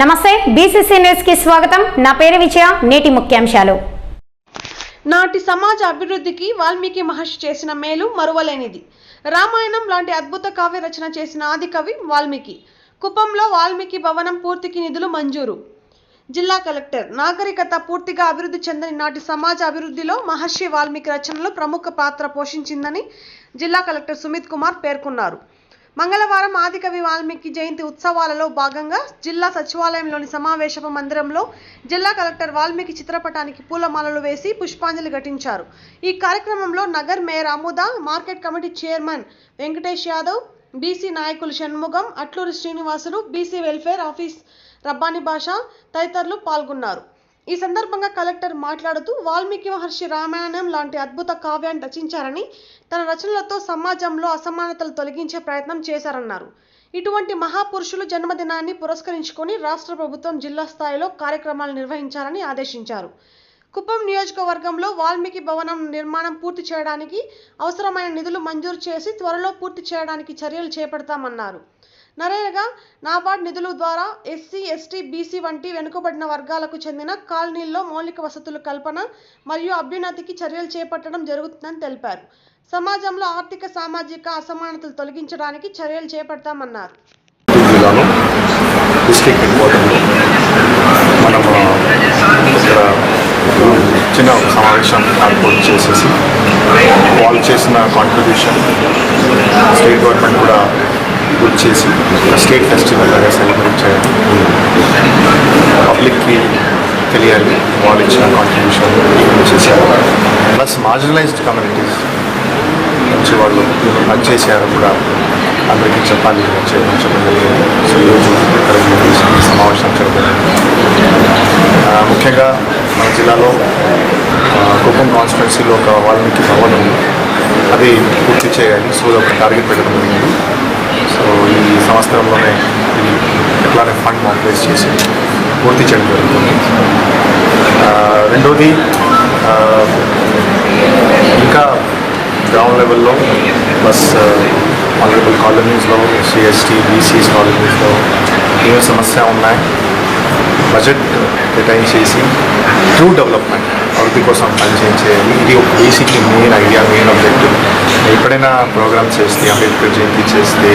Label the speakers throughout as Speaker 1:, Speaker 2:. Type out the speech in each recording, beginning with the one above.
Speaker 1: నమస్తే బీసీసీ న్యూస్కి స్వాగతం. నా పేరు విజయ నేటి ముఖ్యాంశాలు.
Speaker 2: నాటి సమాజ అభివృద్ధికి వాల్మీకి మహర్షి చేసిన మేలు మరువలేనిది. రామాయణం లాంటి అద్భుత కావ్య రచన చేసిన ఆది కవి వాల్మీకి. కుప్పంలో వాల్మీకి భవనం పూర్తికి నిధులు మంజూరు. జిల్లా కలెక్టర్ నాగరికత పూర్తిగా అభివృద్ధి చెందని నాటి సమాజ అభివృద్ధిలో మహర్షి వాల్మీకి రచనలు ప్రముఖ పాత్ర పోషించిందని జిల్లా కలెక్టర్ సుమిత్ కుమార్ పేర్కొన్నారు. మంగళవారం ఆదికవి వాల్మీకి జయంతి ఉత్సవాలలో భాగంగా జిల్లా సచివాలయంలోని సమావేశ మందిరంలో జిల్లా కలెక్టర్ వాల్మీకి చిత్రపటానికి పూలమాలలు వేసి పుష్పాంజలి ఘటించారు. ఈ కార్యక్రమంలో Nagar mayor Amuda market committee chairman Venkatesh Yadav BC నాయకులు Shanmugam Atluri Srinivasulu BC welfare office Rabbani Basha తదితరులు పాల్గొన్నారు. ఈ సందర్భంగా కలెక్టర్ మాట్లాడుతూ వాల్మీకి మహర్షి రామాయణం లాంటి అద్భుత కావ్యాన్ని రచించారని తన రచనలతో సమాజంలో అసమానతలు తొలగించే ప్రయత్నం చేశారన్నారు. ఇటువంటి మహాపురుషులు జన్మదినాన్ని పురస్కరించుకొని రాష్ట్ర ప్రభుత్వం జిల్లా స్థాయిలో కార్యక్రమాలు నిర్వహించాలని ఆదేశించారు. కుప్పం నియోజకవర్గంలో వాల్మీకి భవనం నిర్మాణం పూర్తి చేయడానికి అవసరమైన నిధులు మంజూరు చేసి త్వరలో పూర్తి చేయడానికి చర్యలు చేపడతామన్నారు. నరేగా నాబార్డ్ నిధుల ద్వారా ఎస్సీ ఎస్టీ బీసీ వంటి వెనుకబడిన వర్గాలకు చెందిన కాలనీల్లో మౌలిక వసతుల కల్పన మరియు అభ్యున్నతికి చర్యలు చేపట్టడం జరుగుతుందని తెలిపారు. సమాజంలో ఆర్థిక సామాజిక అసమానతలు తొలగించడానికి చర్యలు చేపడతామన్నారు.
Speaker 3: డిస్ట్రిక్ట్ హెడ్ క్వార్టర్లో మనం ఇక్కడ చిన్న సమావేశం ఏర్పాటు చేసేసి వాళ్ళు చేసిన కాంట్రిబ్యూషన్ స్టేట్ గవర్నమెంట్ కూడా స్టేట్ ఫెస్టివల్ లాగా సెలబ్రేట్ చేయాలి. పబ్లిక్కి తెలియాలి వాళ్ళు ఇచ్చిన కాంట్రిబ్యూషన్ చేశారు. ప్లస్ మార్జినలైజ్డ్ కమ్యూనిటీస్ నుంచి వాళ్ళు అది చేశారు కూడా. అందరికీ చెప్పాలి అని సో ఈరోజు ఇక్కడ సమావేశం జరుగుతుంది ముఖ్యంగా మన జిల్లాలో కుప్పం కాన్స్టిట్యున్సీలో ఒక వాల్మీకి భవనం అది పూర్తి చేయాలి. సో ఒక టార్గెట్ పెట్టడం జరిగింది. సో ఈ సంవత్సరంలోనే ఇది ఎట్లానే ఫండ్ మానిటైజ్ చేసి పూర్తి చేయడం జరుగుతుంది. రెండోది ఇంకా గ్రౌండ్ లెవెల్లో ప్లస్ మల్టిపుల్ కాలనీస్లో సిఎస్టీ బీసీస్ కాలనీస్లో ఏమేమి సమస్య ఉన్నాయి. బడ్జెట్ కేటాయించేసి ట్రూ డెవలప్మెంట్ అభివృద్ధి కోసం పనిచేయాలి ఇది ఒక బేసిక్ మెయిన్ ఐడియా ఎప్పుడైనా ప్రోగ్రామ్ చేస్తే అంబేద్కర్ జయంతి చేస్తే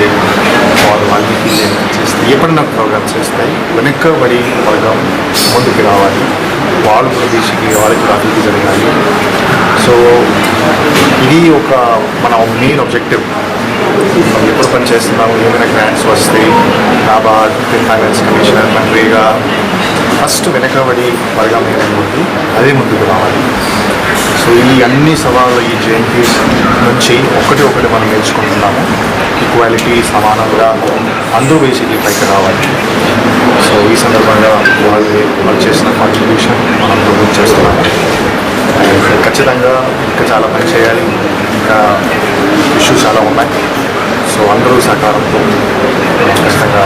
Speaker 3: వారు వాల్మీకి జయంతి చేస్తే ఎప్పుడైనా ప్రోగ్రామ్ చేస్తే వెనక్కబడి వర్గం ముందుకు రావాలి. వాళ్ళు కూడా బేసిక్లీ వాళ్ళకి అభివృద్ధి జరగాలి. సో ఇది ఒక మన మెయిన్ ఆబ్జెక్టివ్ మనం ఎప్పుడు పని చేస్తున్నాము ఏమైనా గ్రాంట్స్ వస్తే నాబార్డ్ ఫైనాన్స్ కమిషనర్ మంత్రిగా ఫస్ట్ వెనకబడి వర్గం ఏమైనా ఉంది అదే ముందుకు రావాలి. సో ఈ అన్ని సవాళ్ళు ఈ జయంతి నుంచి ఒకటి ఒకటి మనం నేర్చుకుంటున్నాము. ఈక్వాలిటీ సమానంగా అందరూ బేసిక్లీ పైకి రావాలి. సో ఈ సందర్భంగా వాళ్ళు వాళ్ళు చేసిన కాంట్రిబ్యూషన్ మనం గుర్తు చేస్తున్నాము. ఖచ్చితంగా ఇంకా చాలా పని చేయాలి. ఇంకా ఇష్యూస్ చాలా ఉన్నాయి. సో అందరూ సహకారంతో ఖచ్చితంగా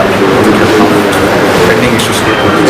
Speaker 3: పెండింగ్ ఇష్యూస్ పూర్తి